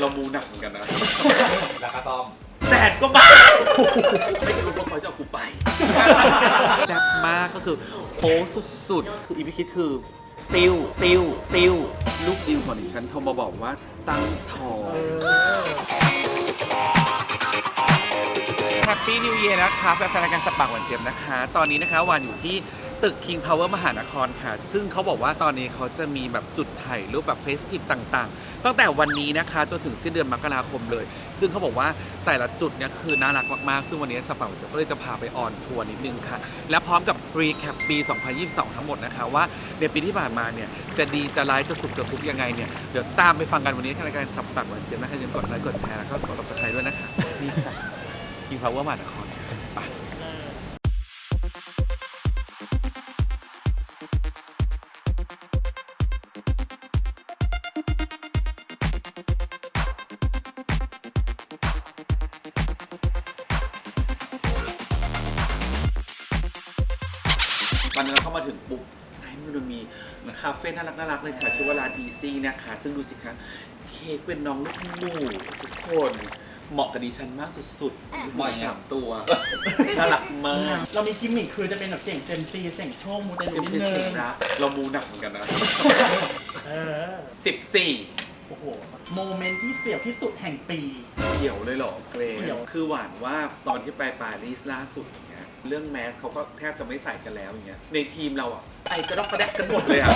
เรามูหนักเหมือนกันนะ แล้วก็ซ่อมแสนกว่าบาทไม่รู้ว่าเขาจะเอากูไปแซ่บมากก็คือโป๊สุดๆ คืออีพิคิดคือ ติวติวติวลูกดิวของดิฉันโทรมาบอกว่าตั้งท้องแฮปปี้นิวเ a r นะคะแฟนๆรายการสบปักหวานเจี๊ยบนะคะ ตอนนี้นะคะวานอยู่ที่ ตึก King Power มหานครค่ะ ซึ่งเขาบอกว่าตอนนี้เขาจะมีแบบจุดถ่ายรูปแบบเฟสติฟต่างๆ ตั้งแต่วันนี้นะคะจนถึงสิ้นเดือนมกราคมเลย ซึ่งเขาบอกว่าแต่ละจุดเนี่ยคือน่ารักมากๆ ซึ่งวันนี้สปักหวานเจี๊ยบก็เลยจะพาไปออนทัวร์นิดนึงค่ะ และพร้อมกับรีแคปปี 2022 ทั้งหมดนะคะว่าในปีที่ผ่านมาเนี่ยจะดีจะร้ายจะสุขจะทุกข์ยังไงเนี่ยเดี๋ยวตามไปฟังกันวันนี้ในรายการสับปักหวานเจี๊ยบนะคะอย่าลืมกดไลค์กดแชร์แล้วก็กด subscribe ด้วยนะคะนี่ค่ะ King Power มหานครไป วันนี้เราเข้ามาถึงปุ๊บซ้ายมือเรามีคาเฟ่น่ารักน่ารักเลยค่ะชื่อว่าร้านดีซี่นะคะ ซึ่งดูสิคะเค้กเป็นน้องลูกหมูทุกคนเหมาะกับดิฉันมากสุดๆเหมาะยังไงสามตัว น่ารักมากเรามีกิมมิคคือจะเป็นแบบเสียงเซยมซีเสียงโชคมูเตเสีลูยงนิดเสีนึยงงนะ เรามูหนักเหมือนกันนะเออ14โอ้โหโมเมนต์ที่เสียวที่สุดแห่งปีเดี่ยวเลยเหรอเกรเดี่ยวคือหวานว่าตอนที่ไปปารีสล่าสุดอย่าง เงี้ยเรื่องแมสเขาก็แทบจะไม่ใส่กันแล้วอย่างเงี้ยในทีมเราอะไอกระดอกกระแดกกันหมดเลยอะ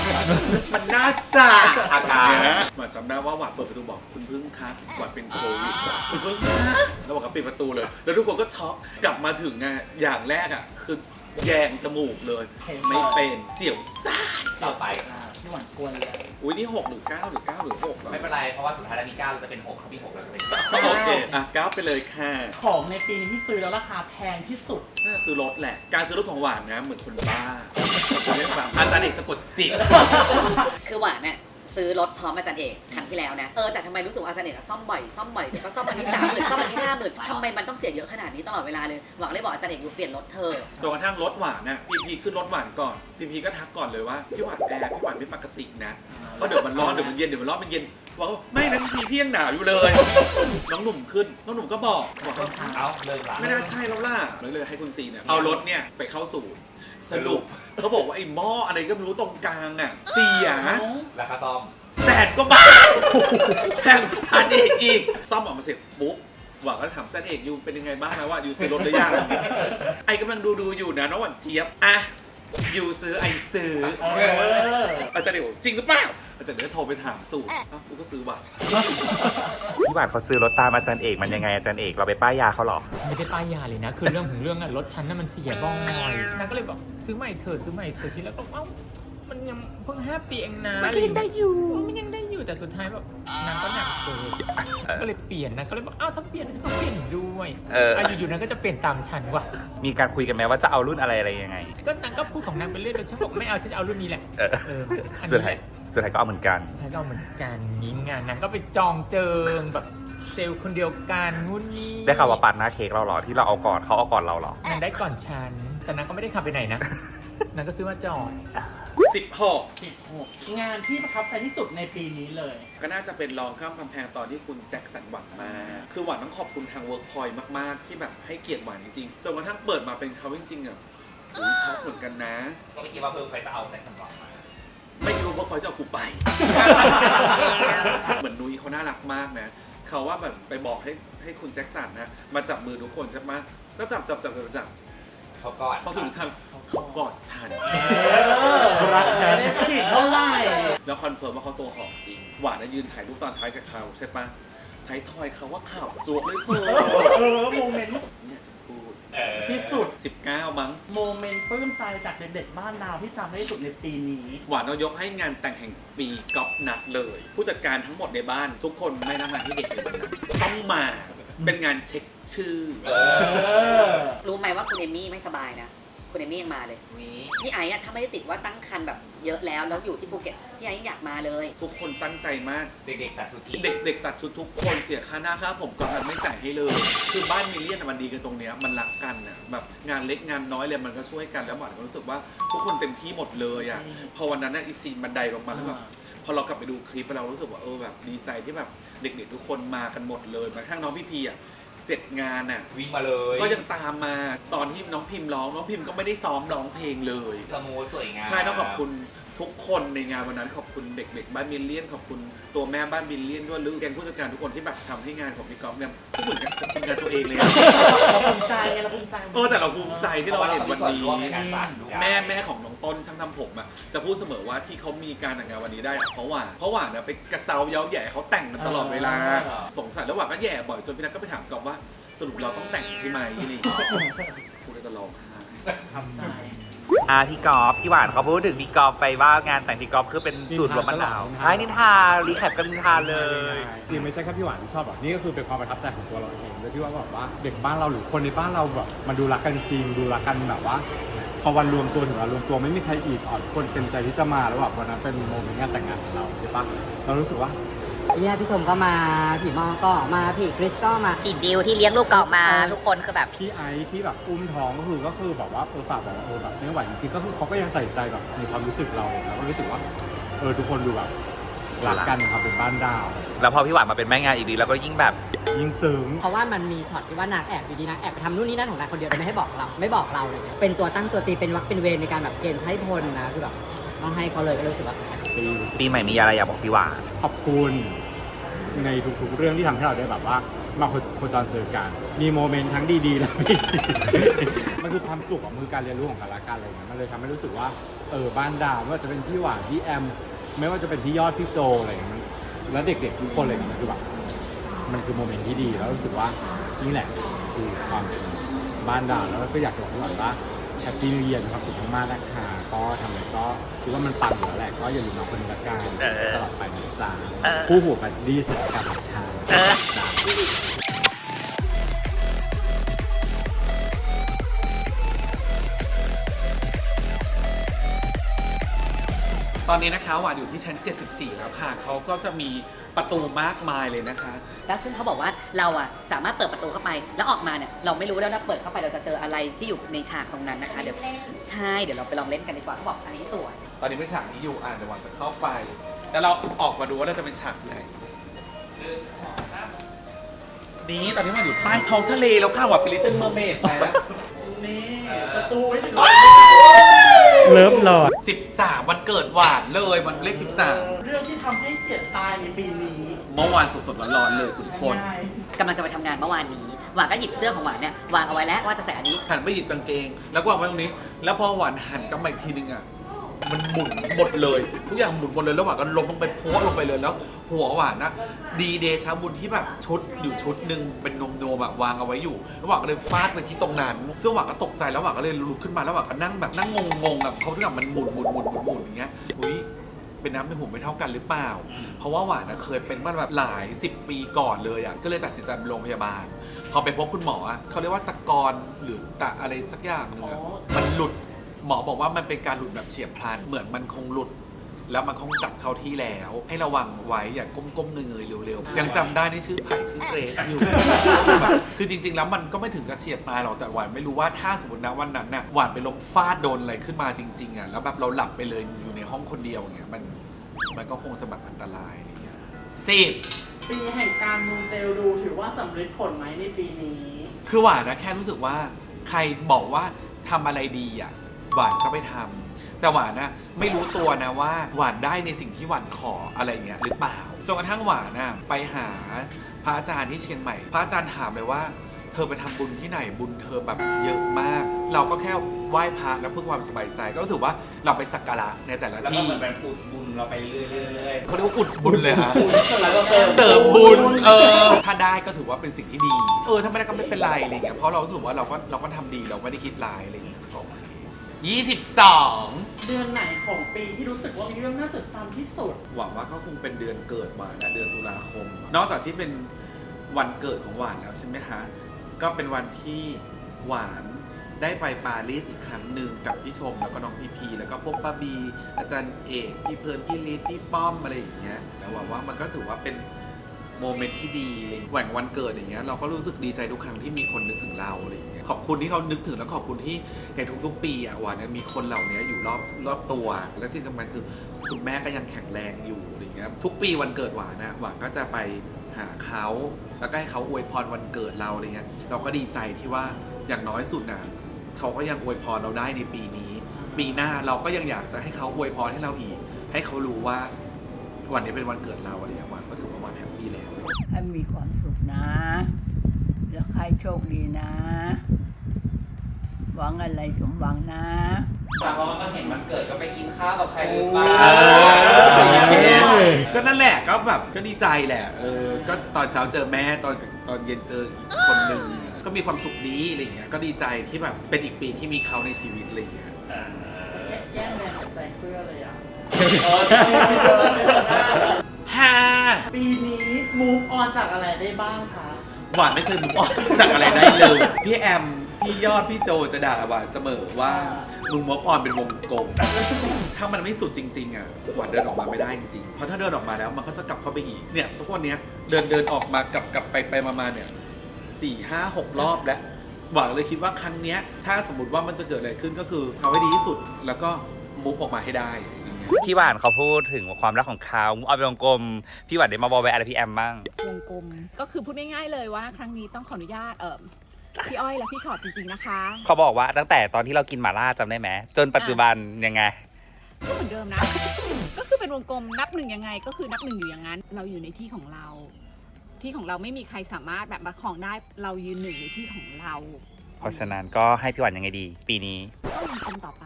มันน่าจะอาการเนี่ยหวานจำได้ว่าหวานเปิดประตูบอกคุณพึ่งคะหวานเป็นโควิดคุณพึ่งคะแล้วบอกกับปิดประตูเลย แล้วทุกคนก็ช็อกกลับมาถึงอะอย่างแรกอะคือแยงจมูกเลย ไม่เป็นเสียวซ่ายต่อไปอ่า ที่หวานกวนเลยอุ้ยนี่หกหรือเก้าหรือเก้าหรือหกหรอไม่เป็นไร เพราะว่าสุดท้ายแล้วมีเก้าเราจะเป็นหกเขามีหกเราจะเป็นโอเคอะเก้าไปเลยค่ะของในปีนี้ที่ซื้อแล้วราคาแพงที่สุด น่าซื้อรถแหละ การซื้อรถของหวานนะเหมือนคนบ้าเรียกว่าอาจารย์เอกสะกดจิต คือหวานเนี่ย ซื้อรถพร้อมอาจารย์เอกครั้งที่แล้วนะ เออแต่ทำไมรู้สึกว่าอาจารย์เอกอะซ่อมบ่อยซ่อมบ่อยเดี๋ยวก็ซ่อมอันนี้สามหมื่นซ่อมอันนี้ห้าหมื่นทำไมมันต้องเสียเยอะขนาดนี้ตลอดเวลาเลยหวังเลยบอกอาจารย์เอกอยู่เปลี่ยนรถเธอะจนกระทั่งรถหวานน่ะพีพีขึ้นรถหวานก่อนพีพีก็ทักก่อนเลยว่าพี่หวานแอร์พี่หวานไม่ปกตินะเพราะเดี๋ยวมันร้อนเดี๋ยวมันเย็นเดี๋ยวมันร้อนมันเย็นบอกว่าไม่นะพีพีพี่ยังหนาวอยู่เลย น้องหนุ่มขึ้นน้องหนุ่มก็บอกบอกว่าเอาเริ่มละไม่น่าใช่แล้วล่ะเลยเลยให้คุณซีเนี่ยเอารถเนี่ยไปเข้าสู่ สรุปเขาบอกว่าไอ้หม้ออะไรก็ไม่รู้ตรงกลางอะเสียแล้วก็ซ่อมแสนกว่าบาทแพงกว่าซานเอกอีก ซ่อมออกมาเสร็จปุ๊บหวังก็ถามซานเอกอยู่เป็นยังไงบ้างนะว่าอยู่ซื้อรถหรือยังไอกำลังดูดูๆอยู่นะน้องหวานเจี๊ยบอะอยู่ซื้อไอซื้อเอออาจารย์เอกบอกจริงหรือเปล่า อาจารย์เอกก็โทรไปถามสูตรอ้าวกูก็ซื้อว่ะพี่หวานเขาซื้อรถตามอาจารย์เอกมันยังไงอาจารย์เอกเราไปป้ายยาเขาเหรอฉันไม่ได้ป้ายยาเลยนะ คือเรื่องของเรื่องอะรถฉันน่ะมันเสียบ้องอยนางก็เลยบอกซื้อใหม่เถอะซื้อใหม่เถอะทีแล้วก็เอ้า มันยังเพิ่งห้าปีเองนะมันยังได้อยู่ มันยังได้อยู่แต่สุดท้ายแบบนางก็หนักเกินก็เลยเปลี่ยนนางก็เลยบอกอ้าวถ้าเปลี่ยนฉันก็เปลี่ยนด้วยเออะอยู่ๆนางก็จะเปลี่ยนตามฉันว่ะ มีการคุยกันไหมว่าจะเอารุ่นอะไรอะไรยังไง ก็นางก็พูดของนางไปเรื่อยๆฉันบอกไม่เอาฉันจะเอารุ่นนี้แหละ เออเอออันสุดนี้ท้าแหยละสุดท้ายก็เอาเหมือนกัน สุดท้ายก็เอาเหมือนกันนี้งานนางก็ไปจองเจิงแบบเซลล์คนเดียวกันนู่นนี่ได้ข่าวว่าปาดหน้าเค้กเราเหรอที่เราเอาก่อนเขาเอาก่อนเราเหรอ นางได้ก่อนฉันแต่นางก็ไม่ได้ขับไปไหนนะ นางก็ซื้อมาจอด สิบหกงานที่ประทับใจที่สุดในปีนี้เลย ก็น่าจะเป็นรองข้ามกำแพงตอนที่คุณแจ็คสันหวังมา คือหวานต้องขอบคุณทางเวิร์กพอยต์มาก ๆ ที่แบบให้เกียรติหวานจริงๆจนกระทั่งเปิดมาเป็นเขาจริงๆอะอุ้ยช็อกเหมือนกันนะ ก็ไม่คิดว่าเพิ่มใครจะเอาแจ็คสันหวังมาไม่รู้ว่าเขาจะเอากูไป เหมือนนุ้ยเขาน่ารักมากนะ เขาว่าแบบไปบอกให้ให้คุณแจ็คสันนะ มาจับมือทุกคนใช่ไหมก็จับจับจับจับจับ เขาก่อนพอถึงทางเขากอดฉันเออรักแท้ไม่ผิดเท่าไหร่ แล้วคอนเฟิร์มว่าเขาตัวหอมจริง หวานนะยืนถ่ายรูปตอนท้ายกับเขาใช่ปะท้ายทอยเขาว่าข่าวจวกเลยเพื่อเออโมเมนต์เนี่ยจะพูด เออที่สุด 19 มั้ง โมเมนต์ปลื้มใจจากเด็กๆบ้านดาวที่จำได้ที่สุดในปีนี้ หวานเอายกให้งานแต่งแห่งปีก๊อฟนัดเลย ผู้จัดการทั้งหมดในบ้าน ทุกคนไม่รับงานที่เด็กในวันนั้นต้องมา เป็นงานเช็คชื่อเอเอออรู้ไหมว่าคุณเอมี่ไม่สบายนะ คุณเอมี่ยังมาเลยวีพี่ไอ้อะถ้าไม่ได้ติดว่าตั้งครรภ์แบบเยอะแล้ว แล้วอยู่ที่ภูเก็ต พี่ไอ้ยังอยากมาเลย ทุกคนตั้งใจมาก เด็กๆตัดสุดอีก เด็กๆตัดชุดทุกคนเสียค่าหน้าค่าผมก่อนมันไม่จ่ายให้เลย คือบ้านมิลเลียนอะมันดีกันตรงเนี้ยมันรักกันนะแบบงานเล็กงานน้อยเลยมันก็ช่วยกันแล้วหวานก็รู้สึกว่าทุกคนเต็มที่หมดเลยอะอืมพอวันนั้นน่ะอีซีนบันไดลงมาแล้วแบบ พอเรากลับไปดูคลิปเรารู้สึกว่าเออแบบดีใจที่แบบเด็กๆทุกคนมากันหมดเลยแม้กระทั่งน้องพี่พีอะเสร็จงานอะ วิ่งมาเลยก็ยังตามมาตอนที่น้องพิมพ์ร้องน้องพิมพ์ก็ไม่ได้ซ้อมร้องเพลงเลย สมูทสวยงาม ใช่ต้องขอบคุณ ทุกคนในงานวันนั้นขอบคุณเด็กๆบ้านมิลเลียนขอบคุณตัวแม่บ้านมิลเลียนด้วยหรือแกงผู้จัดการทุกคนที่แบบทำให้งานของพี่ก๊อฟเนี่ยก็เหมือนกับเป็นงานตัวเองเลยอะเราภูมิใจไงเราภูมิใจเออแต่เราภูมิใจที่เราเห็นวันนี้พราะว่าเรามีส่วร่วมในการจัดด้วยแม่แม่ของน้องต้นช่างทำผมอะจะพูดเสมอว่าที่เขามีการแต่งงานวันนี้ได้อะเพราะว่าเพราะว่าเนี่ยไปกระเซาเย้าแหย่เขาแต่งกันตลอดเวลาสงสัยระหว่างก็แหย่บ่อยจนพี่นัทก็ไปถามกอบว่าสรุปเราต้องแต่งใช่ไหมนี่กูก็จะร้องไห้ ทำใจ อ่าพี่กอล์ฟพี่หวานเขาพูดถึงพี่กอล์ฟไปว่างานแต่งพี่กอล์ฟคือเป็นสูตรรวมมะนาวนิทานใช่นิทารีแคปกันนิทานเลย จริงไม่ใช่แค่พี่หวานที่ชอบหรอกนี่ก็คือเป็นความประทับใจของตัวเราเองด้วยที่ว่าแบบว่าเด็กบ้านเราหรือคนในบ้านเราแบบมันดูรักกันจริงดูรักกันแบบว่าพอวันรวมตัวถึงวันรวมตัวไม่มีใครอีกอ่อนคนเต็มใจที่จะมาแล้วแบบวันนั้นเป็นโมเมนต์งานแต่งงานของเราใช่ปะเรารู้สึกว่า เนี่ยพี่ชมก็มาพี่มอก็มาพี่คริสก็มาพี่ดิวที่เลี้ยงลูกก็ออกมาทุกคนคือแบบพี่ไอซ์ที่แบบอุ้มท้องก็คือก็คือแบบว่าเออฝากบอกว่าเออแบบไม่ไหวจริงๆก็คือเขาก็ยังใส่ใจแบบในความรู้สึกเราแล้วก็รู้สึกว่า เออทุกคนดูแบบรักกันครับเป็นบ้านดาว แล้วพอพี่หวานมาเป็นแม่งานอีกดีเราก็ยิ่งแบบยิ่งซึ้งเพราะว่ามันมีช็อตที่ว่านางแอบอยู่ดีนางแอบไปทำนู่นนี่นั่นของนางคนเดียวโดยไม่ให้บอกเราไม่บอกเราเลยเนี่ยเป็นตัวตั้งตัวตีเป็นวักเป็นเวรในการแบบเกณฑ์ให้พลนะคือแบบต้องให้เขาเลยก็รู้สึกว่า ปีปีใหม่มีอะไรอยากบอกพี่หวาน ขอบคุณ ในทุกๆเรื่องที่ทำให้เราได้แบบว่า มาโคจรเจอกันมีโมเมนต์ทั้งดีๆและไม่ดีมันคือความสุขของมือการเรียนรู้ของกันและกันอะไรอย่างเงี้ยมันเลยทำให้รู้สึกว่าเออบ้านดาวไม่ว่าจะเป็นพี่หวานพี่แอม ไม่ว่าจะเป็นพี่ยอดพี่โจอะไรอย่างเงี้ยมันแล้วเด็กๆทุกคนอะไรอย่างเงี้ยมันคือแบบมันคือโมเมนต์ที่ดีแล้วรู้สึกว่านี่แหละคือความเป็นบ้านดาวแล้วก็อยากจะบอกพี่หวานว่า แฮปปี้นิวเยียร์มีความสุขมากๆนะคะก็ทำอะไรก็คิดว่ามันปังอยู่แล้วแหละก็อย่าลืมน้องคนนี้ละกันเออตลอดไปนะจ๊ะเออคู่หูกันดีเสร็จกับชา ตอนนี้นะคะหวานอยู่ที่ชั้น 74 แล้วค่ะ เขาก็จะมีประตูมากมายเลยนะคะ แล้วซึ่งเขาบอกว่าเราอะสามารถเปิดประตูเข้าไป แล้วออกมาเนี่ยเราไม่รู้แล้วนะเปิดเข้าไปเราจะเจออะไรที่อยู่ในฉากตรงนั้นนะคะเดี๋ยวใช่เดี๋ยวเราไปลองเล่นกันดีกว่าเขาบอกอันนี้สวย ตอนนี้เป็นฉากนี้อยู่อะเดี๋ยวหวานจะเข้าไป แล้วเราออกมาดูว่าเราจะเป็นฉากไหนนี่ตอนนี้หวานอยู่ใต้ท้องทะเลแล้วค่ะหวานเป็นลิตเติ้ลเมอร์เมดนะนี่ประตูไว้ถึง เลิฟหลอด 13 วันเกิดหวานเลยวันเลข 13 เรื่องที่ทำให้เสียตายในปีนี้เมื่อวานสดๆร้อนๆเลยคุณคนง่ายกำลังจะไปทำงานเมื่อวานนี้หวานก็หยิบเสื้อของหวานเนี่ยวางเอาไว้แล้วว่าจะใส่อันนี้ หันไปหยิบกางเกง แล้วก็วางไว้ตรงนี้ แล้วพอหวานหันกลับมาอีกทีนึงอะ มันหมุนหมดเลย ทุกอย่างหมุนหมดเลยแล้วหวานก็ล้มลงไปโพสลงไปเลยแล้ว หัวหวานนะดีเดชาบุญที่แบบชุดอยู่ชุดหนึ่งเป็นนมโนมแบบวางเอาไว้อยู่แล้วหวานก็เลยฟาดไปที่ตรงนั้นซึ่งหวานก็ตกใจแล้วหวานก็เลยลุกขึ้นมาแล้วหวานก็นั่งแบบนั่งงงๆแบบเพราทุกอย่างมันหมุนหมุนหมุนหมุนหมุนอย่างเงี้ยอุ้ยเป็นน้ำในหูไม่เท่ากันหรือเปล่า เพราะว่าหวานนะเคยเป็นมาแบบหลายสิบปีก่อนเลยอะก็เลยตัดสินใจไปโรงพยาบาล พอไปพบคุณหมออะเขาเรียกว่าตะกอนหรือตะอะไรสักอย่างหนึงอะมันหลุด หมอบอกว่ามันเป็นการหลุดแบบเฉียบพลัน เหมือนมันคงหลุด แล้วมันคงกลับเข้าที่แล้ว ให้ระวังไว้อย่าก้มๆเงยๆเร็วๆยังจำได้นี่ชื่อไผ่ชื่อเกรซอยู่ คือจริงๆแล้วมันก็ไม่ถึงกับเฉียดตายหรอกแต่หวานไม่รู้ว่าถ้าสมมตินะวันนั้นน่ะหวานไปล้มฟาดโดนอะไรขึ้นมาจริงๆอะแล้วแบบเราหลับไปเลยอยู่ในห้องคนเดียวอย่างเงี้ยมันมันก็คงจะแบบอันตรายอะไรเงี้ยสิบ ปีแห่งการมูเตลูถือว่าสำเร็จผลไหมในปีนี้ คือหวานนะแค่รู้สึกว่าใครบอกว่าทำอะไรดีอะ หวานก็ไปทำแต่หวานนะไม่รู้ตัวนะว่าหวานได้ในสิ่งที่หวานขออะไรเงี้ยหรือเปล่าจนกระทั่งหวานนะไปหาพระอาจารย์ที่เชียงใหม่ พระอาจารย์ถามเลยว่า เธอไปทำบุญที่ไหนบุญเธอแบบเยอะมาก เราก็แค่ไหว้พระแล้วเพื่อความสบายใจ ก็ถือว่าเราไปสักการะในแต่ละแล้วก็ที่เหมือนแบบอุดบุญเราไปเรื่อยๆเขาเรียกว่าอุดบุญเลยฮะเสริมบุญ เออ ถ้าได้ก็ถือว่าเป็นสิ่งที่ดี เออทำไม่ไก็ไม่เป็นไรอะไรเงี้ย เพราะเรารู้สึว่าเราก็เราก็ทำดีเราไม่ได้คิดรายอะไรอย่างเงี้ย 22 เดือนไหนของปีที่รู้สึกว่ามีเรื่องน่าจดจำที่สุด หวังว่าก็คงเป็นเดือนเกิดหวานนะเดือนตุลาคม นอกจากที่เป็นวันเกิดของหวานแล้วใช่ไหมคะ ก็เป็นวันที่หวานได้ไปปารีสอีกครั้งหนึ่งกับพี่ชมแล้วก็น้องพีพีแล้วก็พวกป้าบี อาจารย์เอกพี่เพิร์นพี่ลิศพี่ป้อมอะไรอย่างเงี้ยแต่หวังว่ามันก็ถือว่าเป็นโมเมนต์ที่ดีแหว่งวันเกิดอย่างเงี้ยเราก็รู้สึกดีใจทุกครั้งที่มีคนนึกถึงเราเลย ขอบคุณที่เขานึกถึงแล้วขอบคุณที่ในทุกๆ ปีอะหวานนี้มีคนเหล่านี้อยู่รอบรอบตัว และที่สำคัญคือคุณแม่ก็ยังแข็งแรงอยู่อะไรอย่างเงี้ยทุกปีวันเกิดหวานนะหวานก็จะไปหาเขาแล้วก็ให้เขาอวยพรวันเกิดเราอะไรเงี้ยเราก็ดีใจที่ว่าอย่างน้อยสุดนะเขาก็ยังอวยพรเราได้ในปีนี้ ปีหน้าเราก็ยังอยากจะให้เขาอวยพรให้เราอีก ให้เขารู้ว่าวันนี้เป็นวันเกิดเราอะไรอย่างเงี้ยหวานก็ถือว่าหวานแฮปปี้แล้วให้มีความสุขนะ แล้วให้โชคดีนะ หวังอะไรสมหวังนะแต่พอมันก็เห็นมันเกิดก็ไปกินข้าวกับใครหรือเปล่าเออโอเคก็นั่นแหละก็แบบก็ดีใจแหละ เออ ก็ตอนเช้าเจอแม่ตอนตอนเย็นเจออีกคนหนึ่งก็มีความสุขดีอะไรอย่างเงี้ยก็ดีใจที่แบบเป็นอีกปีที่มีเขาในชีวิตอะไรอย่างเงี้ยแก้มแดงกับใส่เสื้อเลยอะฮ่าปีนี้ move on จากอะไรได้บ้างคะ หวานไม่เคยมุกออกจากอะไรได้เลย พี่แอม พี่ยอด พี่โจจะด่าหวานเสมอว่าลุงมกออนเป็นวงกลม ถ้ามันไม่สุดจริงๆอะหวานเดินออกมาไม่ได้จริงๆ เพราะถ้าเดินออกมาแล้วมันก็จะกลับเข้าไปอีก เนี่ยทุกวันเนี้ยเดินเดินออกมากลับกลับไปไปมาๆเนี่ยสี่ห้าหกรอบแล้ว หวังเลยคิดว่าครั้งเนี้ยถ้าสมมติว่ามันจะเกิดอะไรขึ้นก็คือทำให้ดีที่สุดแล้วก็มุกออกมาให้ได้ พี่หวานเขาพูดถึงความรักของเขาเอาไปวงกลม พี่หวานได้มาบอกแวะอะไรพี่แอมบ้าง วงกลมก็คือพูดง่ายๆเลยว่า ครั้งนี้ต้องขออนุญาตเอ่อพี่อ้อยและพี่ชอตจริงๆนะคะเขาบอกว่าตั้งแต่ตอนที่เรากินหม่าล่าจำได้ไหมจนปัจจุบันยังไง ก็เหมือนเดิมนะ ก็คือเป็นวงกลมนับหนึ่งยังไง ก็คือนับหนึ่งอยู่อย่างนั้น เราอยู่ในที่ของเรา ที่ของเราไม่มีใครสามารถแบบมาของได้เรายืนหนึ่งในที่ของเราเพราะฉะนั้นก็ให้พี่หวานยังไงดี ปีนี้ก็วงกลมต่อไป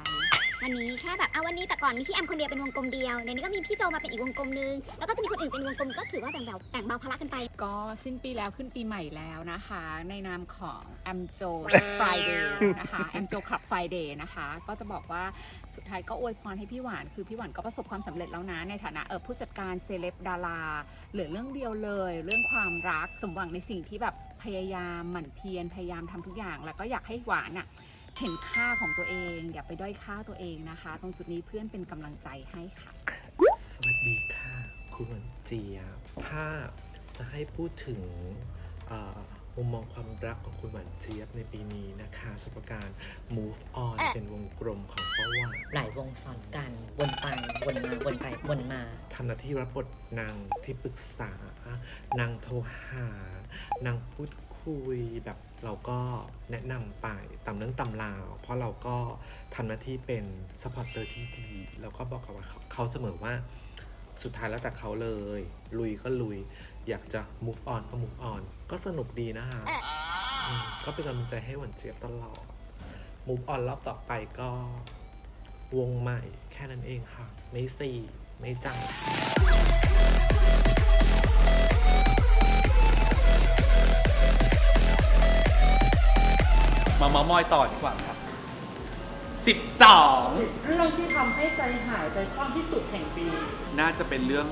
วันนี้แค่แบบเอาวันนี้แต่ก่อนมีพี่แอมคนเดียวเป็นวงกลมเดียวในนี้ก็มีพี่โจมาเป็นอีกวงกลมนึงแล้วก็จะมีคนอื่นเป็นวงกลมก็ถือว่าแบ่งเบาแบ่งเบาภาระกันไป ก็สิ้นปีแล้วขึ้นปีใหม่แล้วนะคะ ในนามของ a m j o Friday นะคะ a m j o Club Friday นะคะ ก็จะบอกว่าสุดท้ายก็อวยพรให้พี่หวานคือพี่หวานก็ประสบความสำเร็จแล้วนะในฐานะเออผู้จัดการเซเลบดาราเหลือเรื่องเดียวเลย เรื่องความรักสมหวังในสิ่งที่แบบพยายามหมั่นเพียรพยายามทำทุกอย่าง แล้วก็อยากให้หวานอะ เห็นค่าของตัวเอง อย่าไปด้อยค่าตัวเองนะคะ ตรงจุดนี้เพื่อนเป็นกำลังใจให้ค่ะ สวัสดีค่ะ คุณหวันเจี๊ยบถ้าจะให้พูดถึงเอ่อมุมมองความรักของคุณหวานเจี๊ยบในปีนี้นะคะสำหรับการ move on เป็นวงกลมของป้าหวานหลายวงซ้อนกันวนไปวนมาวนไปวนมา ทำหน้าที่รับบทนางที่ปรึกษา นางโทรหา นางพูด คุยแบบเราก็แนะนำไปตามเรื่องตำราว เพราะเราก็ทำหน้าที่เป็นสปอร์เตอร์ที่ดีแล้วก็บอกกับว่าเขาเขาเสมอว่าสุดท้ายแล้วแต่เขาเลย ลุยก็ลุย อยากจะ move on ก็ move on ก็สนุกดีนะคะก็เป็นกำลังใจให้หวันเจี๊ยบตลอด move on รอบต่อไปก็วงใหม่แค่นั้นเองค่ะ ไม่สี่ไม่จัง มาเมามอยต่อดีกว่าครับสิบสองเรื่องที่ทำให้ใจหายใจคว่ำที่สุดแห่งปี น่าจะเป็นเรื่อง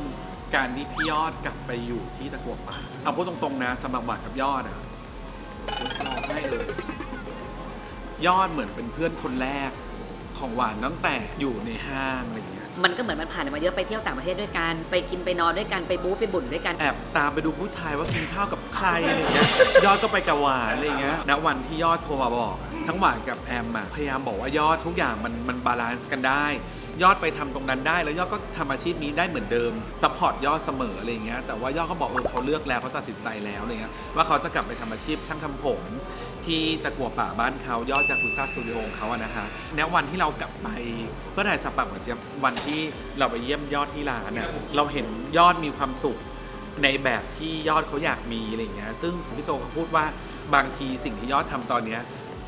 การที่พี่ยอดกลับไปอยู่ที่ตะกัวป่าเอาพูดตรงๆนะสำหรับหวานกับยอดอะร้องให้เลย ยอดเหมือนเป็นเพื่อนคนแรกของหวานตั้งแต่อยู่ในห้างอะไรอย่างเงี้ย มันก็เหมือนมันผ่านมาเยอะไปเที่ยวต่างประเทศด้วยกัน ไปกินไปนอนด้วยกันไปบู๊ไปบุ่นด้วยกัน แอบตามไปดูผู้ชายว่ากินข้าวกับใครอะไรเงี้ย ยอดก็ไปกับหวานอะไรเงี้ย ณ วันที่ยอดโทรมาบอก ทั้งหวานกับแอมอะพยายามบอกว่ายอดทุกอย่างมันมันบาลานซ์กันได้ ยอดไปทำตรงนั้นได้ แล้วยอดก็ทำอาชีพนี้ได้เหมือนเดิม ซัพพอร์ตยอดเสมออะไรเงี้ย แต่ว่ายอดเขาบอกเออเขาเลือกแล้วเขาตัดสินใจแล้วอะไรเงี้ย ว่าเขาจะกลับไปทำอาชีพช่างทำผม ที่ตะกัวป่าบ้านเขายอดจากคุซ่าสตูดิโอของเขาอะนะฮะในวันที่เรากลับไปเพื่อถ่ายสปักเหมือนเจี๊ยบวันที่เราไปเยี่ยมยอดที่ร้านอะเราเห็นยอดมีความสุขในแบบที่ยอดเขาอยากมีอะไรเงี้ยซึ่งพี่โจเขาพูดว่าบางทีสิ่งที่ยอดทำตอนเนี้ย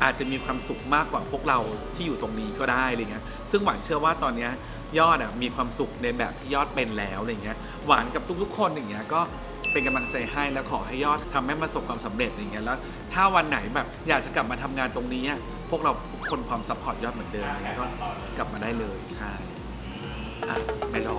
อาจจะมีความสุขมากกว่าพวกเราที่อยู่ตรงนี้ก็ได้อะไรเงี้ย ซึ่งหวานเชื่อว่าตอนเนี้ยยอดอะมีความสุขในแบบที่ยอดเป็นแล้วอะไรเงี้ย หวานกับทุกๆคนอย่างเงี้ยก็ เป็นกำลังใจให้แล้วขอให้ยอดทำให้ประสบความสำเร็จอย่างเงี้ยแล้ว ถ้าวันไหนแบบอยากจะกลับมาทำงานตรงนี้อะพวกเราทุกคนพร้อมซัพพอร์ตยอดเหมือนเดิมอย่างเงี้ยก็กลับมาได้เลยใช่อะไม่รอ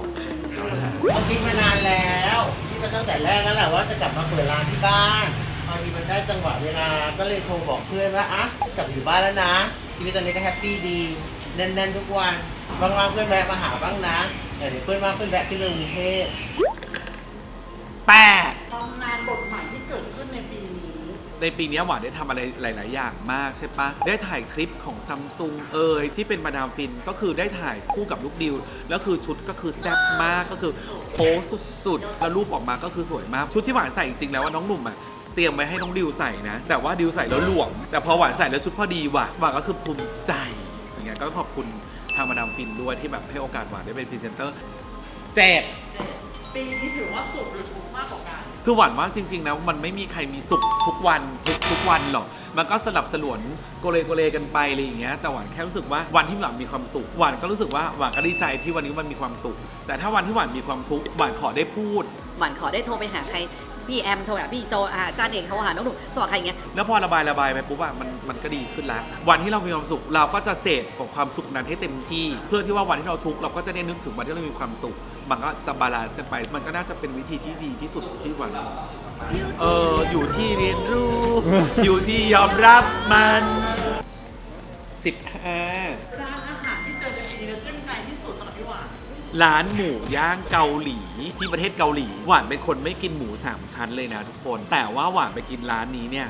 รอแล้เราคิดมานานแล้วคิดมาตั้งแต่แรกแล้วแหละว่าจะกลับมาเปิดร้านที่บ้านพอดีมันได้จังหวะเวลา ก็เลยโทรบอกเพื่อนว่าอะกลับอยู่บ้านแล้วนะชีวิตตอนนี้ก็แฮปปี้ดีแน่นๆทุกวันว่างๆเพื่อนแวะมาหาบ้างนะแต่เดี๋ยวเพื่อนว่างเพื่อนแวะที่กรุงเทพ 18ตำนานบทใหม่ที่เกิดขึ้นในปีนี้ในปีนี้หวานได้ทำอะไรหลาย ๆ อย่างมากใช่ปะ ได้ถ่ายคลิปของซัมซุงเอ่ยที่เป็นมาดามฟินก็คือได้ถ่ายคู่กับลูกดิว แล้วคือชุดก็คือแซ่บมากก็คือโพสสุด ๆ แล้วรูปออกมาก็คือสวยมาก ชุดที่หวานใส่จริง ๆ แล้วว่าน้องหนุ่มอะเตรียมไว้ให้น้องดิวใส่นะ แต่ว่าดิวใส่แล้วหลวม แต่พอหวานใส่แล้วชุดพอดีว่ะหวานก็คือภูมิใจอย่างเงี้ยก็ขอบคุณทางมาดามฟินด้วยที่แบบให้โอกาสหวานได้เป็นพรีเซนเตอร์ เจ็ด ปีนี้ถือว่าสุขหรือทุกข์มากกว่ากัน คือหวานว่าจริงๆแล้วมันไม่มีใครมีสุขทุกวันทุกทุกวันหรอก มันก็สลับสลวนโกเลโกเลกันไปอะไรอย่างเงี้ยแต่หวานแค่รู้สึกว่าวันที่หวานมีความสุขหวานก็รู้สึกว่าหวานก็ดีใจที่วันนี้มันมีความสุข แต่ถ้าวันที่หวานมีความทุกข์หวานขอได้พูด หวานขอได้โทรไปหาใคร พี่แอมโทรหาพี่โจอาจารย์เอกโทรหาน้องหนุ่มโทรหาใครอย่างเงี้ย แล้วพอระบายระบายไปปุ๊บอะมันมันก็ดีขึ้นแล้ววันที่เรามีความสุขเราก็จะเสพกับความสุขนั้นให้เต็มที่ เพื่อที่ว่าวันที่เราทุกข์เราก็จะได้นึกถึงวันที่เรามีความสุข มันก็จะบาลานซ์กันไป มันก็น่าจะเป็นวิธีที่ดีที่สุดที่หวานเอออยู่ที่เรียนรู้ อยู่ที่ยอมรับมันสิบห้า ร้านอาหาร ร้านหมูย่างเกาหลีที่ประเทศเกาหลี หวานเป็นคนไม่กินหมูสามชั้นเลยนะทุกคน แต่ว่าหวานไปกินร้านนี้เนี่ย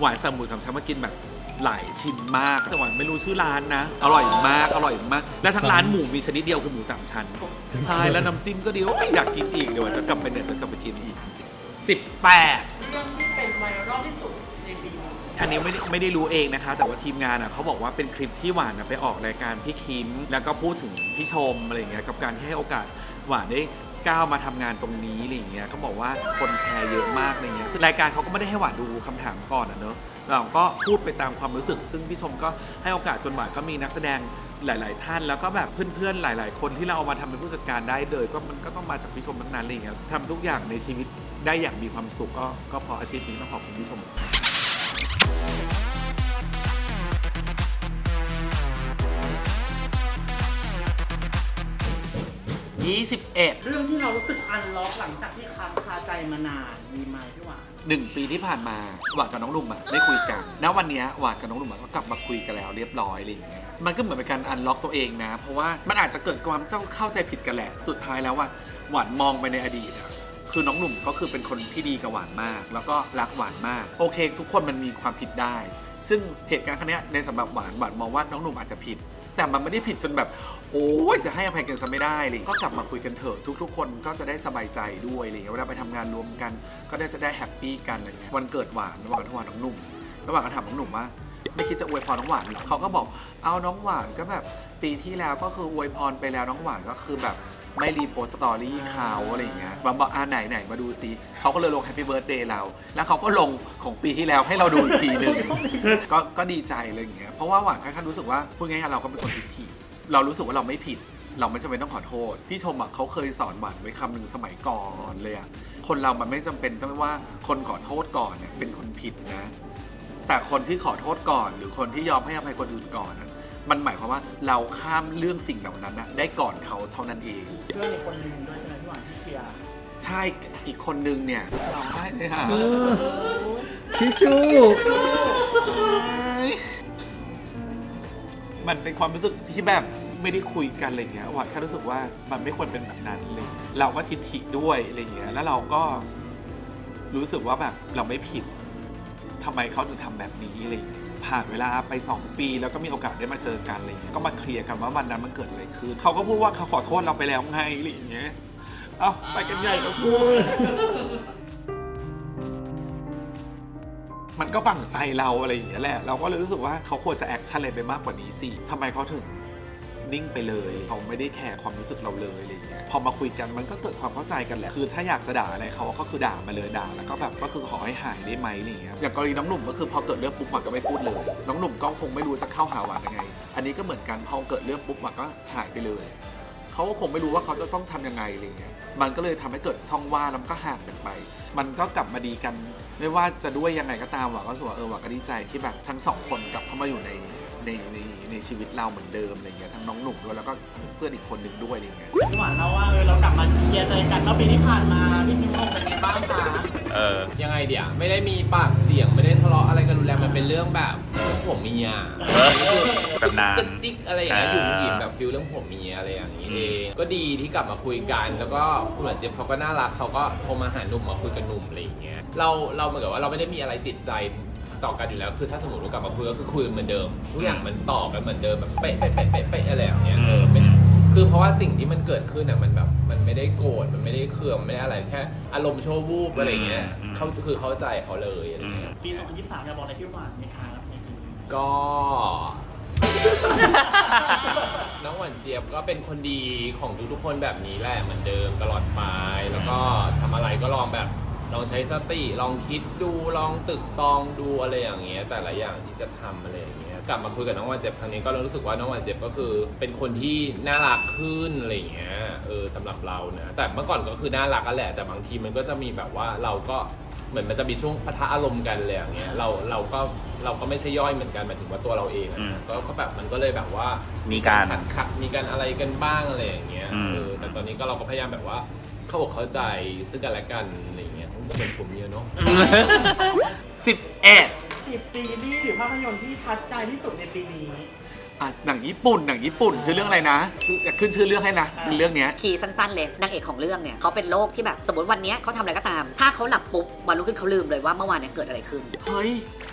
หวานสั่งหมูสามชั้นมากินแบบหลายชิ้นมาก แต่หวานไม่รู้ชื่อร้านนะ อร่อยมากอร่อยมาก และทั้งร้านหมูมีชนิดเดียวคือหมูสามชั้นใช่แล้วน้ำจิ้มก็ดีโอ้ยอยากกินอีกเดี๋ยวหวานจะกลับไปเนี่ยจะกลับไปกินอีกจริงสิบแปดเรื่องที่เป็นไวรัลที่สุดในปีนี้ อันนี้ไม่ได้ไม่ได้รู้เองนะคะ แต่ว่าทีมงานอะเขาบอกว่าเป็นคลิปที่หวานอะไปออกรายการพี่คิม แล้วก็พูดถึงพี่ชมอะไรอย่างเงี้ยกับการที่ให้โอกาสหวานได้ก้าวมาทำงานตรงนี้อะไรอย่างเงี้ยเขาบอกว่าคนแชร์เยอะมากอะไรเงี้ยซึ่งรายการเขาก็ไม่ได้ให้หวานดูคำถามก่อนอะเนอะเราก็พูดไปตามความรู้สึก ซึ่งพี่ชมก็ให้โอกาสจนหวานก็มีนักแสดงหลาย ๆ ท่าน แล้วก็แบบเพื่อน ๆ หลาย ๆ คนที่เราเอามาทำเป็นผู้จัดการได้เลยก็มันก็ต้องมาจากพี่ชมทั้งนั้นอะไรเงี้ยทำทุกอย่างในชีวิตได้อย่างมีความสุขก็ก็เพออาชีพนี้ต้องขอบคุณพี่ชม 21เรื่องที่เรารู้สึกอันล็อกหลังจากที่ค้างคาใจมานานมีไหมพี่หวานหนึ่งปีที่ผ่านมาหวานกับน้องหนุ่มอะไม่คุยกัน ณวันเนี้ยหวานกับน้องหนุ่มอะก็กลับมาคุยกันแล้วเรียบร้อยอะไรอย่างเงี้ย มันก็เหมือนเป็นการอันล็อกตัวเองนะ เพราะว่ามันอาจจะเกิดความเจ้าเข้าใจผิดกันแหละ สุดท้ายแล้วว่าหวานมองไปในอดีตอะ คือน้องหนุ่มก็คือเป็นคนที่ดีกับหวานมาก แล้วก็รักหวานมาก โอเค ทุกคนมันมีความผิดได้ ซึ่งเหตุการณ์ครั้งเนี้ยในสำหรับหวานหวานมองว่าน้องหนุ่มอาจจะผิด แต่มันไม่ได้ผิดจนแบบ โอ้ยจะให้อภัยกันซะไม่ได้เลยก็กลับมาคุยกันเถอะทุก ๆ คนก็จะได้สบายใจด้วยอะไรเงี้ยเวลาไปทำงานรวมกัน ก็ได้จะได้แฮปปี้กันอะไรเงี้ยวันเกิดหวานระหว่างกับหวานน้องหนุ่ม ระหว่างก็ถามน้องหนุ่มว่าไม่คิดจะอวยพรน้องหวานเหรอเขาก็บอก เอาน้องหวานก็แบบปีที่แล้วก็คืออวยพรไปแล้วน้องหวานก็คือแบบ ไม่รีโพสต์สตอรี่เขาอะไรอย่างเงี้ยบางบอกอ่าไหนไหนมาดูซิเขาก็เลยลงแฮปปี้เบิร์ดเดย์เรา แล้วเขาก็ลงของปีที่แล้วให้เราดูอีกทีหนึ่งก็ก็ดีใจเลยอย่างเงี้ยเพราะว่าหวานแค่รู้สึกว่าพูดง่ายๆเราก็เป็นคนทิฐิเรารู้สึกว่าเราไม่ผิด เราไม่จำเป็นต้องขอโทษ พี่ชมอะเขาเคยสอนหวานไว้คำหนึ่งสมัยก่อนเลยอะคนเรามันไม่จำเป็นต้องว่าคนขอโทษก่อนเนี่ยเป็นคนผิดนะ แต่คนที่ขอโทษก่อน หรือคนที่ยอมให้อภัยคนอื่นก่อนน่ะ มันหมายความว่าเราข้ามเรื่องสิ่งเหล่านั้นนะได้ก่อนเขาเท่านั้นเอง เรื่องอีกคนนึงด้วยใช่ไหมพี่หวานที่เคลียร์ใช่อีกคนนึงเนี่ยร้องไห้เลยค่ะทิชชู่มันเป็นความรู้สึกที่แบบไม่ได้คุยกันอะไรเงี้ยหวานแค่รู้สึกว่ามันไม่ควรเป็นแบบนั้นเลยเราก็ทิฐิด้วยอะไรเงี้ยแล้วเราก็รู้สึกว่าแบบเราไม่ผิดทำไมเขาถึงทำแบบนี้อะไรเงี้ย ผ่านเวลาไป 2 ปี แล้วก็มีโอกาสได้มาเจอกันอะไรเงี้ยก็มาเคลียร์กันว่าวันนั้นมันเกิดอะไรขึ้นเขาก็พูดว่าเขาขอโทษเราไปแล้วไงอะไรอย่างเงี้ยเอาไปกันใหญ่แล้วพูดมันก็ฝังใจเราอะไรอย่างเงี้ยแหละ เราก็เลยรู้สึกว่าเขาควรจะแอคชั่นอะไรไปมากกว่านี้สิทำไมเขาถึง นิ่งไปเลยเขาไม่ได้แคร์ความรู้สึกเราเลยอะไรเงี้ยพอมาคุยกันมันก็เกิดความเข้าใจกันแหละคือถ้าอยากจะด่าอะไรเขาก็คือด่ามาเลยด่าแล้วก็แบบก็คือขอให้หายได้ไหมอะไรเงี้ยอย่างกรณีน้องหนุ่มก็คือพอเกิดเรื่องปุ๊บหมากก็ไม่พูดเลย น้องหนุ่มก็คงไม่รู้จะเข้าหาหวานยังไง อันนี้ก็เหมือนกันพอเกิดเรื่องปุ๊บหมากก็หายไปเลยเขาก็คงไม่รู้ว่าเขาจะต้องทำยังไงอะไรเงี้ย มันก็เลยทำให้เกิดช่องว่างแล้วก็ห่างกันไป มันก็กลับมาดีกัน ไม่ว่าจะด้วยยังไงก็ตามหวังก็รู้สึกว่าเออหวังก็ดีใจที่แบบทั้งสองคนกลับเข้ามาอยู่ใน ในในในชีวิตเราเหมือนเดิมอะไรเงี้ยทั้งน้องหนุ่มด้วยแล้วก็เพื่อนอีกคนหนึ่งด้วยอะไรเงี้ยพี่หวานเราว่าเออเรากลับมาเคลียร์ใจกันเมื่อปีที่ผ่านมาพี่พิมพ์งเป็นไงบ้างคะเออยังไงเดี๋ยวไม่ได้มีปากเสียงไม่ได้ทะเลาะอะไรกันรุนแรงมันเป็นเรื่องแบบผมเมียแบบนั้นกระจิกอะไรอย่างเงี้ยอ่าอยู่หยิบแบบฟิลเรื่องผมเมียอะไรอย่างนี้เองก็ดีที่กลับมาคุยกัน แล้วก็คุณหวานเจี๊ยบเขาก็น่ารักเขาก็โทรมาหาหนุ่มมาคุยกับหนุ่มอะไรอย่างเงี้ยเราเราเหมือนกับว่าเราไม่ได้มีอะไรติดใจ ต่อกันอยู่แล้ว คือถ้าสมมติว่ากลับมาคุยก็คือคุยกันเหมือนเดิมทุกอย่างมันต่อกันเหมือนเดิมแบบเป๊ะเป๊ะเป๊ะเป๊ะเป๊ะอะไรอย่างเงี้ยเออเป็นคือเพราะว่าสิ่งที่มันเกิดขึ้นอะมันแบบมันไม่ได้โกรธมันไม่ได้เคืองมันไม่ได้อะไรแค่อารมณ์ชั่ววูบอะไรอย่างเงี้ยอืม เขาคือเข้าใจเขาเลยอะไรอย่างเงี้ยปี 2023จะบอกอะไรพี่หวานไหมคะในปีนี้ก็ น้องหวานเจี๊ยบก็เป็นคนดีของทุกๆคนแบบนี้แหละเหมือนเดิมตลอดไปแล้วก็ทำอะไรก็ลองแบบ ลองใช้สติลองคิดดูลองตึกตองดูอะไรอย่างเงี้ยแต่ละอย่างที่จะทำอะไรอย่างเงี้ยกลับมาคุยกับน้องหวานเจี๊ยบครั้งนี้ก็รู้สึกว่าน้องหวานเจี๊ยบก็คือ เป็นคนที่น่ารักขึ้นอะไรอย่างเงี้ยเออสำหรับเรานะแต่เมื่อก่อนก็คือน่ารักกันแหละ แต่บางทีมันก็จะมีแบบว่าเราก็เหมือนมันจะมีช่วงปะทะอารมณ์กันเลยอย่างเงี้ยเราเราก็เราก็ไม่ใช่ย่อยเหมือนกันหมายถึงว่าตัวเราเองอะอืม ก็ก็แบบมันก็เลยแบบว่ามีมีการ ขัดขัดมีการอะไรกันบ้างอะไรอย่างเงี้ยอืม เออแต่ตอนนี้ก็เราก็พยายามแบบว่าเข้าอกเข้าใจซึ่งกันและกันอะไรอย่างเงี้ย ต้องเป็นผมเมียเนาะสิบเอ็ดสิบซีรีส์หรือภาพยนตร์ที่ทัดใจที่สุดในปีนี้ อะหนังญี่ปุ่นหนังญี่ปุ่นชื่อเรื่องอะไรนะชื่ออยากขึ้นชื่อเรื่องให้นะเป็นเรื่องเนี้ยคีย์สั้นๆเลยนางเอกของเรื่องเนี่ยเขาเป็นโรคที่แบบสมมติวันเนี้ยเขาทำอะไรก็ตาม ถ้าเขาหลับปุ๊บวันรุ่งขึ้นเขาลืมเลยว่าเมื่อวานเนี่ยเกิดอะไรขึ้น เฮ้ย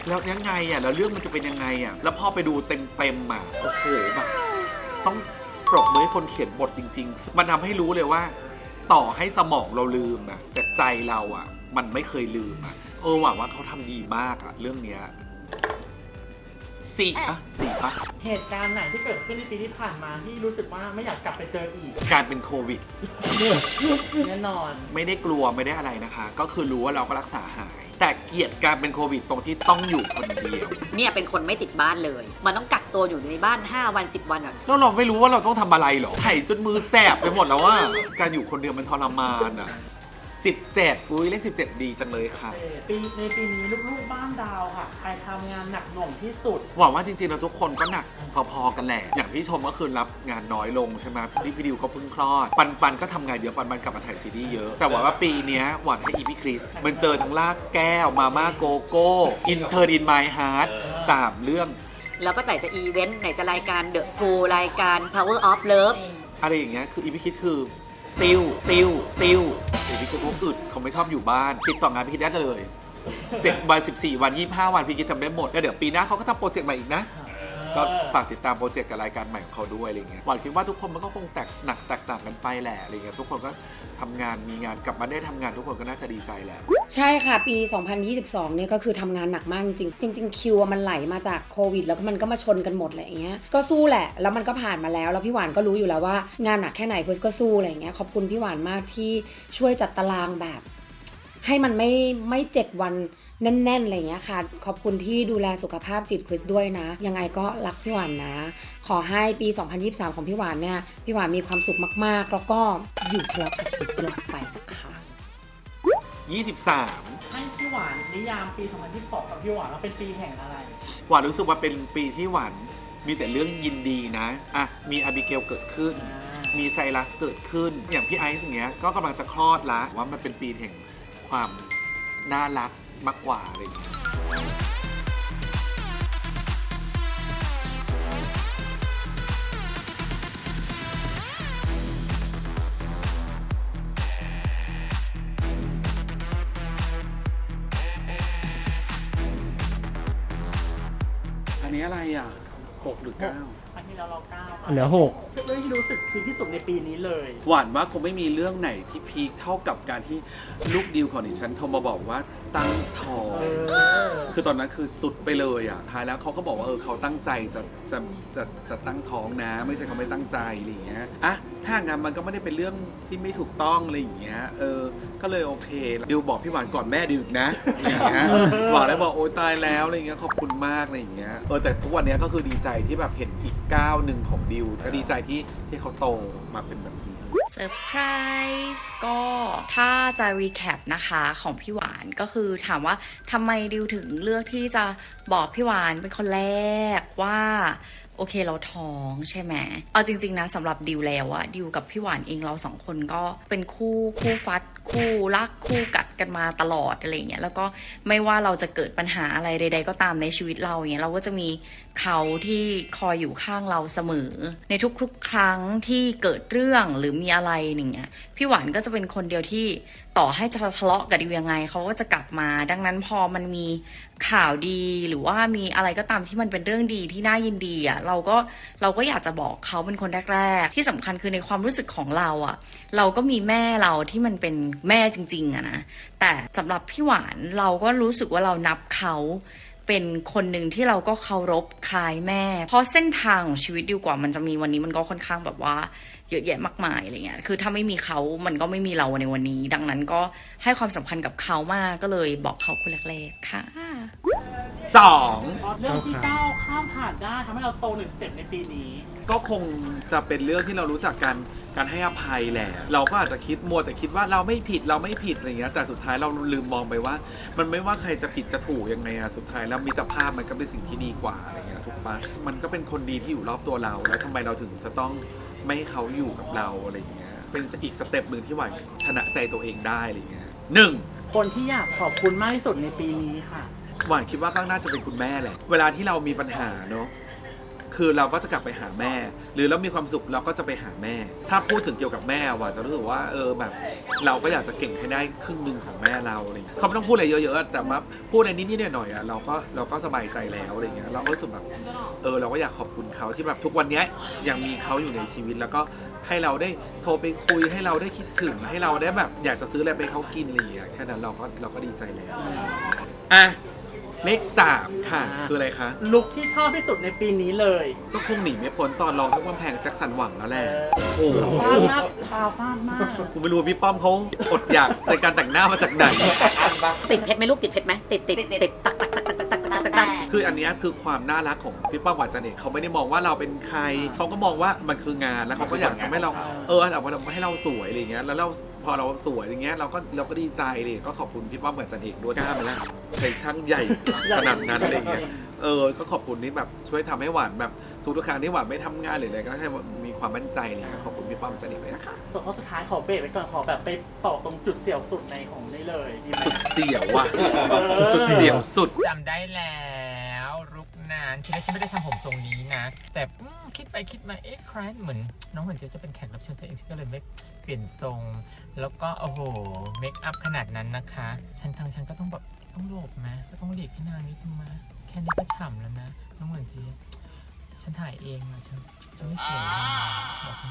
แล้วยังไงอะ แล้วเรื่องมันจะเป็นยังไงอะ แล้วพอไปดูเต็มๆอะโอ้โหแบบต้องปรบมือให้คนเขียนบทจริง ๆ มันทำให้รู้เลยว่า ต่อให้สมองเราลืมอะแต่ใจเราอะ มันไม่เคยลืมอะเออหวังว่าเขาทำดีมากอะเรื่องเนี้ยสี่อะสี่ปะเหตุการณ์ไหนที่เกิดขึ้นในปีที่ผ่านมาที่รู้สึกว่าไม่อยากกลับไปเจออีก การเป็นโควิด แน่นอน ไม่ได้กลัวไม่ได้อะไรนะคะ ก็คือรู้ว่าเราก็รักษาหาย แต่เกลียดการเป็นโควิดตรงที่ต้องอยู่คนเดียวเนี่ยเป็นคนไม่ติดบ้านเลย มันต้องกักตัวอยู่ในบ้าน 5 วัน 10 วันอะ แล้วเราไม่รู้ว่าเราต้องทำอะไรหรอไถ่จนมือแสบไปหมดแล้วว่า การอยู่คนเดียวมันทรมานอะ 17 อุ้ยเลข17 ดีจังเลยค่ะเออปีในปีนี้ลูกๆบ้านดาวค่ะ ใครทำงานหนักหน่วงที่สุด หวังว่าจริงๆแล้วทุกคนก็หนักพอๆกันแหละ อย่างพี่ชมก็คือรับงานน้อยลงใช่ไหมพี่พี่ดิวก็เพิ่งคลอด ปันปันก็ทำงานเยอะปันปันกลับมาถ่ายซีรีส์เยอะ แต่หวังว่าปีเนี้ยหวังให้อีพี่คริส มันเจอทั้งลากแก้วมาม่าโกโก้อินเทอร์อินไมฮาร์ดสามเรื่องแล้วก็ไหนจะอีเวนต์ไหนจะรายการเดอะทูรายการ Power of Love อะไรอย่างเงี้ยคืออีพี่คิดคือ ติวติวติวเอีพี่คิดพวกอึดเขาไม่ชอบอยู่บ้าน ติดต่องานพี่คิดได้เลยเจ็ดวันสิบสี่วันยี่ห้าวันพี่คิดทำได้หมดแล้วเดี๋ยวปีหน้าเขาก็ทำโปรเจกต์ใหม่อีกนะ ก็ฝากติดตามโปรเจกต์กับรายการใหม่ของเขาด้วยอะไรเงี้ยหวังคิดว่าทุกคนมันก็คงแตกหนักแตกต่างกันไปแหละอะไรเงี้ยทุกคนก็ทำงานมีงานกลับมาได้ทำงานทุกคนก็น่าจะดีใจแหละ ใช่ค่ะ ปี 2022 เนี่ยก็คือทำงานหนักมากจริงจริง ๆ คิวอะมันไหลมาจากโควิด แล้วก็มันก็มาชนกันหมดแหละอย่างเงี้ย ก็สู้แหละ แล้วมันก็ผ่านมาแล้ว แล้วพี่หวานก็รู้อยู่แล้วว่างานหนักแค่ไหนคุณก็สู้อะไรอย่างเงี้ย ขอบคุณพี่หวานมากที่ช่วยจัดตารางแบบ ให้มันไม่ไม่เจ็ดวัน แน่นๆอะไรอย่างเงี้ยค่ะ ขอบคุณที่ดูแลสุขภาพจิตคริสด้วยนะ ยังไงก็รักพี่หวานนะ ขอให้ปี 2023 ของพี่หวานเนี่ย พี่หวานมีความสุขมากๆ แล้วก็อยู่ทะเลาะกับชีวิตตลอดไปนะคะ23 ให้พี่หวานนิยามปี 2022 กับพี่หวานว่าเป็นปีแห่งอะไร หวานรู้สึกว่าเป็นปีที่หวานมีแต่เรื่องยินดีนะ อะ มีอาบิเกลเกิดขึ้นมีไซรัสเกิดขึ้น อย่างพี่ไอซ์อย่างเงี้ย ก็กำลังจะคลอดละว่ามันเป็นปีแห่งความน่ารัก มากกว่าอะไรอย่างเงี้ยอันนี้อะไรอะหกหรือเก้าครั้งที่แล้วเราเก้าเหลือหกเรื่องที่รู้สึกพีคที่สุดในปีนี้เลย หวานว่าคงไม่มีเรื่องไหนที่พีคเท่ากับการที่ลูกดิวของดิฉันโทรมาบอกว่า ตั้งท้องคือตอนนั้นคือสุดไปเลยอะท้ายแล้วเขาก็บอกว่าเออเขาตั้งใจจะจะจะจะตั้งท้องนะ ไม่ใช่เขาไม่ตั้งใจอะไรอย่างเงี้ยอะถ้างานมันก็ไม่ได้เป็นเรื่องที่ไม่ถูกต้องอะไรอย่างเงี้ยเออ ก็เลยโอเคดิวบอกพี่หวานก่อนแม่ดิวอีกนะอะไรอย่างเงี้ยหวานแล้วบอกโอ๊ยตายแล้วอะไรอย่างเงี้ยขอบคุณมากอะไรอย่างเงี้ยเออแต่ทุกวันเนี้ยก็คือดีใจที่แบบเห็นอีกก้าวหนึ่งของดิวก็ดีใจที่ที่เขาโตมาเป็นแบบนี้เซอร์ไพรส์ก็ถ้าจะรีแคปนะคะของพี่หวานาน ก็คือถามว่าทำไมดิวถึงเลือกที่จะบอกพี่หวานเป็นคนแรกว่า โอเคเราท้องใช่ไหมเอาจริง ๆ นะสำหรับดิวแล้วอะดิวกับพี่หวานเองเราสองคนก็เป็นคู่คู่ฟัด คู่รักคู่กัดกันมาตลอดอะไรเงี้ยแล้วก็ไม่ว่าเราจะเกิดปัญหาอะไรใด ๆ ก็ตามในชีวิตเราเงี้ยเราก็จะมีเขาที่คอยอยู่ข้างเราเสมอ ในทุกๆ ครั้งที่เกิดเรื่องหรือมีอะไรอย่างเงี้ยพี่หวานก็จะเป็นคนเดียวที่ต่อให้จะทะเลาะกับดิวยังไงเขาก็จะกลับมา ดังนั้นพอมันมีข่าวดีหรือว่ามีอะไรก็ตามที่มันเป็นเรื่องดีที่น่ายินดีอะเราก็เราก็อยากจะบอกเขาเป็นคนแรก ๆ ที่สำคัญคือในความรู้สึกของเราอะ เราก็มีแม่เราที่มันเป็นแม่จริงๆอะนะ แต่สำหรับพี่หวานเราก็รู้สึกว่าเรานับเขาเป็นคนหนึ่งที่เราก็เคารพคล้ายแม่ เพราะเส้นทางของชีวิตดีกว่ามันจะมีวันนี้มันก็ค่อนข้างแบบว่าเยอะแยะมากมายอะไรเงี้ย คือถ้าไม่มีเขามันก็ไม่มีเราในวันนี้ ดังนั้นก็ให้ความสำคัญกับเขามากก็เลยบอกเขาคนแรกๆค่ะสองเรื่องที่ก้าวข้ามผ่านได้ทำให้เราโตหนึ่งสเต็ปในปีนี้ ก็คงจะเป็นเรื่องที่เรารู้จักกันการให้อภัยแหละ เราก็อาจจะคิดมัวแต่คิดว่าเราไม่ผิดเราไม่ผิดอะไรเงี้ยแต่สุดท้ายเราลืมมองไปว่า มันไม่ว่าใครจะผิดจะถูกยังไงอะสุดท้ายแล้วมิตรภาพมันก็เป็นสิ่งที่ดีกว่าอะไรเงี้ยถูกปะมันก็เป็นคนดีที่อยู่รอบตัวเรา แล้วทำไมเราถึงจะต้องไม่ให้เขาอยู่กับเราอะไรเงี้ยเป็นอีกสเต็ปหนึ่งที่หวานชนะใจตัวเองได้อะไรเงี้ยหนึ่ง คนที่อยากขอบคุณมากที่สุดในปีนี้ค่ะ หวานคิดว่าข้างหน้าจะเป็นคุณแม่แหละ เวลาที่เรามีปัญหาเนาะ คือเราก็จะกลับไปหาแม่ หรือเรามีความสุขเราก็จะไปหาแม่ ถ้าพูดถึงเกี่ยวกับแม่หวานจะรู้สึกว่าเออแบบ เราก็อยากจะเก่งให้ได้ครึ่งหนึ่งของแม่เราอะไรเงี้ยเขาไม่ต้องพูดอะไรเยอะๆแต่มาพูดอะไรนิดๆหน่อยๆอะเราก็เราก็สบายใจแล้วอะไรเงี้ยเราก็รู้สึกแบบเออเราก็อยากขอบคุณเขาที่แบบทุกวันเนี้ยยังมีเขาอยู่ในชีวิตแล้วก็ให้เราได้โทรไปคุยให้เราได้คิดถึงให้เราได้แบบ อยากจะซื้ออะไรไปให้เขากินอะไรอย่างเงี้ยแค่นั้นเราก็เราก็ดีใจแล้วอะ เลขสามค่ะคืออะไรคะ ลุคที่ชอบที่สุดในปีนี้เลยก็คงหนีไม่พ้นตอนร้องทั้งกำแพงแจ็คสันหวังแล้วแหละโอ้โหฟาดมากทาฟาดมากผมไม่รู้ว่าพี่ป้อมเขาอดอยากในการแต่งหน้ามาจากไหน ติดเพชรไหมลูกติดเพชรไหมติดติดติดตักตักตักตักตักตักตักตักตักคืออันเนี้ยคือความน่ารักของพี่ป้อมหวานจันเอกเขาไม่ได้มองว่าเราเป็นใครเขาก็มองว่ามันคืองานแล้วเขาก็อยากทำให้เรา เออเอามาให้เราสวยอะไรเงี้ยแล้วเราพ อเราสวยอย่างเงี้ยเราก็เราก็ดีใจเลยก็ขอบคุณพี่ป้อมหวานจันเอกด้วยกล้าไปแล้วใช้ช่างใหญ่ขนาดนั้นอะไรเงี้ยเออก็ขอบคุณที่แบบช่วยทำให้หวานแบบทุกๆครั้งที่หวานไม่ทำงานหรืออะไรก็ให้มีความมั่นใจเลยขอบคุณพี่ป้อมจันเอกเลยนะคะส่วนข้อสุดท้ายขอเบรกไว้ก่อนขอแบบไปต่อตรงจุดเสี่ยวสุดในของนี่เลยดีไหมสุดเสียวว่ะสุดเสียวสุดจำได้แล้วรุกนาน ทีแรกฉันไม่ได้ทำผมทรงนี้นะ แต่คิดไปคิดมาเอ๊ะคล้ายเหมือน น้องเหมือนเจะจะเป็นแขกรับเชิญซะเองฉันก็เลยไม่เปลี่ยนทรง แล้วก็โอ้โหเมคอัพขนาดนั้นนะคะ ฉันทางฉันก็ต้องแบบต้องหลบไหมก็ต้องหลีกให้นางนิดมาแค่นี้ก็ฉ่ำแล้วนะน้องเหมือนเจีฉันถ่ายเองอะฉันฉันไม่เสวยบอกจริ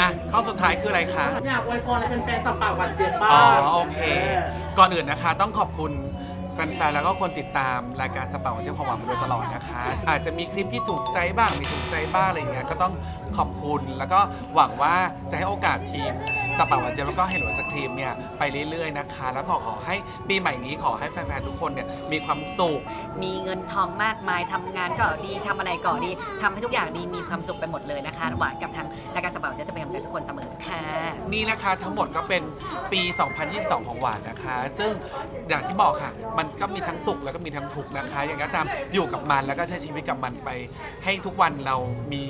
อะข้อสุดท้ายคืออะไรคะอยากอวยพรอะไรเป็นแฟนๆสับปากหวานเจี๊ยบบ้างอ๋อโอเค ก่อนอื่นนะคะ ต้องขอบคุณแฟนๆแล้วก็คนติดตามรายการสปาของเจ้าของหวังมาโดยตลอดนะคะ อาจจะมีคลิปที่ถูกใจบ้างไม่ถูกใจบ้างอะไรเงี้ยก็ต้องขอบคุณแล้วก็หวังว่าจะให้โอกาสทีม สปาหวานเจี๊ยบแล้วก็เฮลโลสครีมเนี่ยไปเรื่อยๆนะคะ แล้วก็ขอให้ปีใหม่นี้ขอให้แฟนๆทุกคนเนี่ยมีความสุข มีเงินทองมากมายทำงานก็ดีทำอะไรก็ดีทำให้ทุกอย่างดีมีความสุขไปหมดเลยนะคะ หวานกับทางรายการสเปาจะจะเป็นกำลังใจทุกคนเสมอค่ะ นี่นะคะทั้งหมดก็เป็นปี 2022 ของหวานนะคะ ซึ่งอย่างที่บอกค่ะ มันก็มีทั้งสุขแล้วก็มีทั้งทุกข์นะคะ อย่างนั้นตามอยู่กับมันแล้วก็ใช้ชีวิตกับมันไป ให้ทุกวันเรามี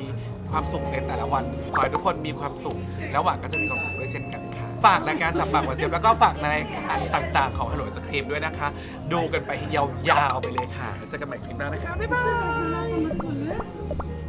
ความสุขในแต่ละวัน ขอให้ทุกคนมีความสุข แล้วหวังก็จะมีความสุขด้วยเช่นกันค่ะ ฝากรายการสับปากหวานเจี๊ยบแล้วก็ฝากในรายการต่างๆ ของฮัลโหลสครีมด้วยนะคะ ดูกันไปยาวๆไปเลยค่ะแล้วเจอกันใหม่คลิปหน้านะคะบ๊ายบาย